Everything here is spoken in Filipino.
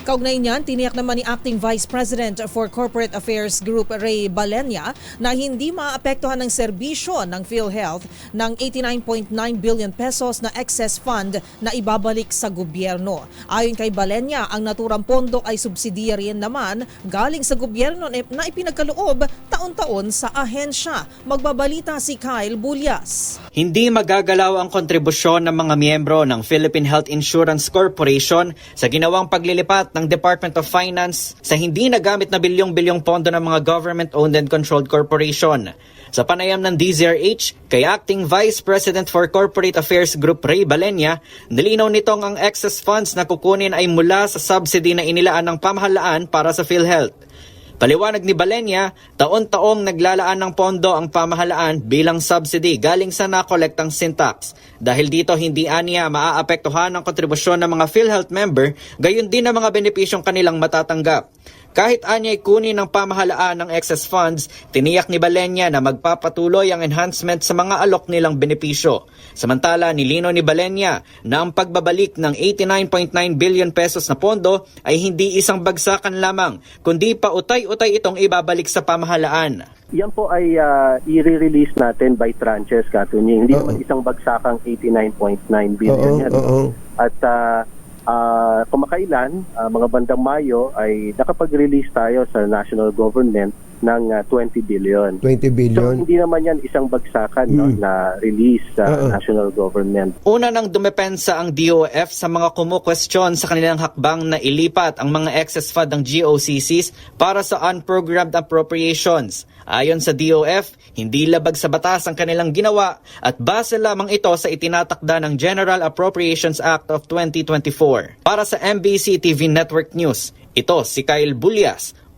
Kaugnay niyan, tiniyak naman ni Acting Vice President for Corporate Affairs Group Ray Balenya na hindi maapektuhan ng serbisyo ng PhilHealth ng 89.9 billion pesos na excess fund na ibabalik sa gobyerno. Ayon kay Balenya, ang naturang pondo ay subsidiary naman galing sa gobyerno na ipinagkaloob taon-taon sa ahensya. Magbabalita si Kyle Bulyas. Hindi magagalaw ang kontribusyon ng mga miyembro ng Philippine Health Insurance Corporation sa ginawang paglilipat ng Department of Finance sa hindi nagamit na bilyong-bilyong pondo ng mga government-owned and controlled corporation. Sa panayam ng DZRH, kay Acting Vice President for Corporate Affairs Group Ray Balenya, nilinaw nitong ang excess funds na kukunin ay mula sa subsidy na inilaan ng pamahalaan para sa PhilHealth. Paliwanag ni Balenya, taon-taong naglalaan ng pondo ang pamahalaan bilang subsidy galing sa nakolektang syntax. Dahil dito hindi aniya maaapektuhan ang kontribusyon ng mga PhilHealth member, gayon din ang mga benepisyong kanilang matatanggap. Kahit anya'y kunin ng pamahalaan ng excess funds, tiniyak ni Balenya na magpapatuloy ang enhancement sa mga alok nilang benepisyo. Samantala, nilino ni Balenya na ang pagbabalik ng 89.9 billion pesos na pondo ay hindi isang bagsakan lamang, kundi pa utay-utay itong ibabalik sa pamahalaan. Yan po ay ah, i-release natin by tranches, Katunying. Hindi naman isang bagsakang 89.9 billion yan. oo. At ah, ah, kumakailan, ah, mga bandang Mayo, ay nakapag-release tayo sa national government ng ah, 20 billion. 20 So, billion. hindi naman yan isang bagsakan no, Mm. na release sa Oo. national government. Una nang dumepensa ang DOF sa mga kumukwestiyon sa kanilang hakbang na ilipat ang mga excess fund ng GOCCs para sa unprogrammed appropriations. Ayon sa DOF, hindi labag sa batas ang kanilang ginawa at base lamang ito sa itinatakda ng General Appropriations Act of 2024. Para sa MBC TV Network News, ito si Kyle Bulyas,